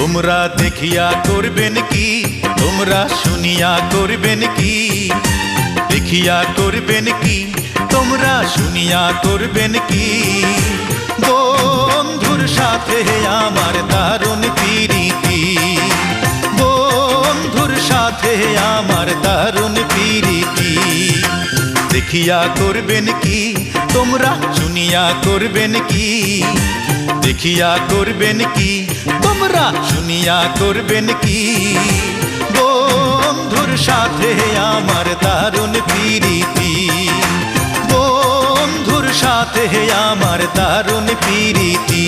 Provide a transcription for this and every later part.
দেখিয়া করবেন কি? তোমরা শুনিয়া করবেন কি? দেখিয়া করবেন কি? তোমরা শুনিয়া করবেন কি? বন্ধুর সাথে আমার দারুণ দেখিয়া করবেন কি? তোমরা শুনিয়া করবেন কি? দেখিয়া করবেন কি? তোমরা শুনিয়া করবেন কি? বন্ধুর সাথে আমার দারুণ পিরিতি। বন্ধুর সাথে আমার দারুণ পিরিতি।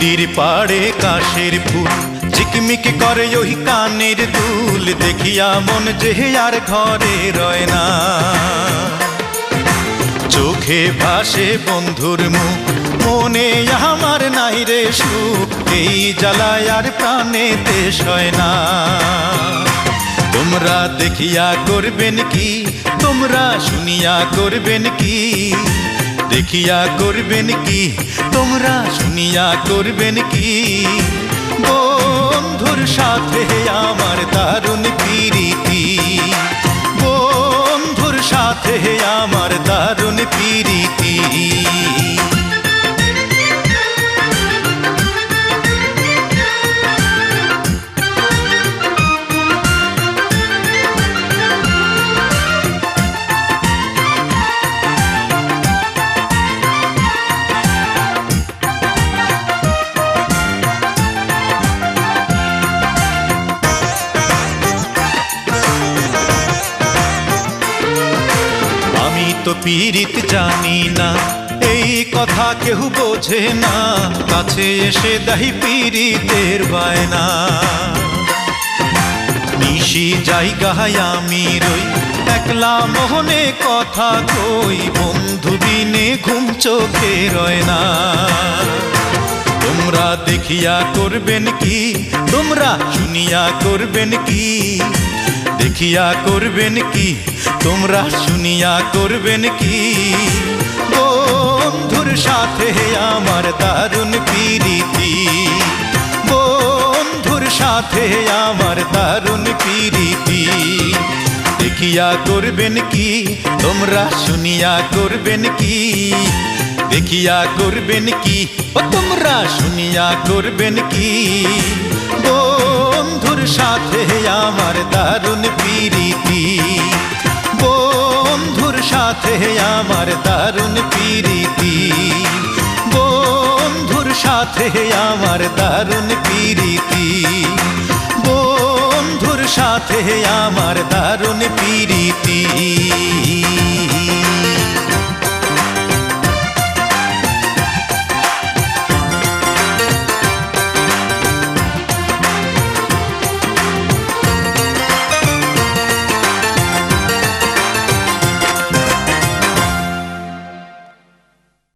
নদীর পাড়ে কাশের ফুল। ঝিকমিক করে ওই কানের দুল, দেখিয়া মন যে আর ঘরে রয় না। চোখে ভাসে বন্ধুর মুখ, মনে আমার নাই রে সুখ, এই জ্বালায় আর প্রাণেতে সয় না। তোমরা দেখিয়া করবেন কি, তোমরা শুনিয়া করবেন কি দেখিয়া করবেন কি? তোমরা শুনিয়া করবেন কি? বন্ধুর সাথে আমার দারুণ পিরিতি। বন্ধুর সাথে আমার দারুণ পিরিতি। তো পীড়িত জানি না। এই কথা কেউ বোঝে না। কাছে এসে দাহি পীড়িতের বায়না। মিশি জায়গায় আমি রই। একলা মোহনে কথা কই। বন্ধু বিনে ঘুম চোখে রয় না। তোমরা দেখিয়া করবেন কি? তোমরা শুনিয়া করবেন কি? দেখিয়া করবেন কি? তোমরা শুনিয়া করবেন কি? বন্ধুর সাথে আমার দারুণ পিরিতি। বন্ধুর সাথে আমার দারুণ পিরিতি। দেখিয়া করবেন কি? তোমরা শুনিয়া করবেন কি? দেখিয়া করবেন কি? তোমরা শুনিয়া করবেন কি? সাথে আমার দারুণ পিরিতি। বন্ধুর সাথে আমার দারুণ পিরিতি। বন্ধুর সাথে আমার দারুণ পিরিতি। বন্ধুর সাথে আমার দারুণ পিরিতি।